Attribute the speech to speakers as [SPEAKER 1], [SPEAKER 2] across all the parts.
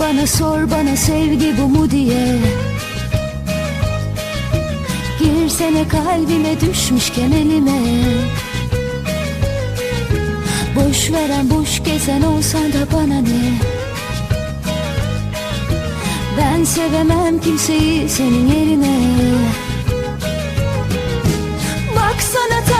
[SPEAKER 1] Sonra sor bana sevgi bu mu diye. Girsene kalbime düşmüşken elime. Boş veren boş gezen olsan da bana ne? Ben sevemem kimseyi senin yerine. Baksana talihe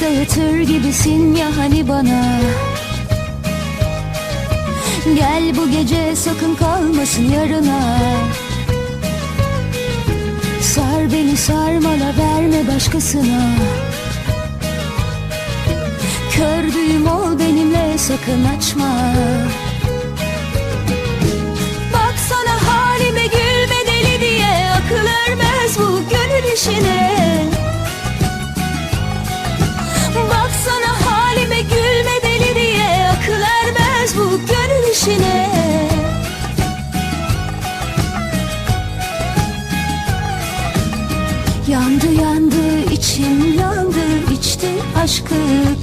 [SPEAKER 1] dağıtır gibisin ya hani bana? Gel bu gece sakın kalmasın yarına. Sar beni sarmala verme başkasına. Kördüğüm ol benimle sakın açma. Baksana halime gülme deli diye Akıl ermez bu gönül işine